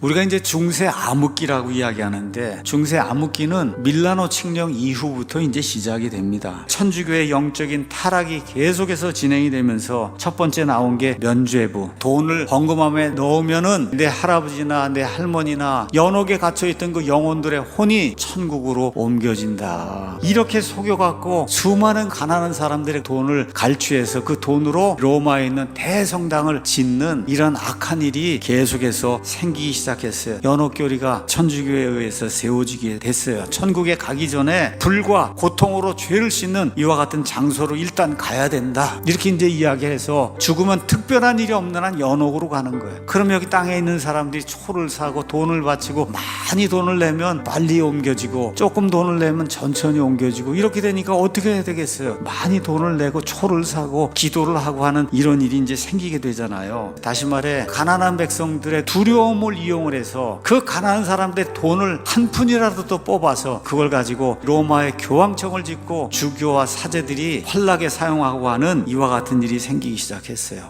우리가 이제 중세 암흑기라고 이야기하는데 중세 암흑기는 밀라노 칙령 이후부터 이제 시작이 됩니다. 천주교의 영적인 타락이 계속해서 진행이 되면서 첫 번째 나온 게 면죄부. 돈을 헌금함에 넣으면은 내 할아버지나 내 할머니나 연옥에 갇혀 있던 그 영혼들의 혼이 천국으로 옮겨진다. 이렇게 속여갖고 수많은 가난한 사람들의 돈을 갈취해서 그 돈으로 로마에 있는 대성당을 짓는 이런 악한 일이 계속해서 생기기 시작 했어요. 연옥교리가 천주교에 의해서 세워지게 됐어요. 천국에 가기 전에 불과 고통으로 죄를 씻는 이와 같은 장소로 일단 가야 된다. 이렇게 이제 이야기해서 죽으면 특별한 일이 없는 한 연옥으로 가는 거예요. 그럼 여기 땅에 있는 사람들이 초를 사고 돈을 바치고 많이 돈을 내면 빨리 옮겨지고 조금 돈을 내면 천천히 옮겨지고 이렇게 되니까 어떻게 해야 되겠어요? 많이 돈을 내고 초를 사고 기도를 하고 하는 이런 일이 이제 생기게 되잖아요. 다시 말해 가난한 백성들의 두려움을 이용 을 해서 그 가난한 사람들의 돈을 한 푼이라도 더 뽑아서 그걸 가지고 로마의 교황청을 짓고 주교와 사제들이 환락에 사용하고 하는 이와 같은 일이 생기기 시작했어요.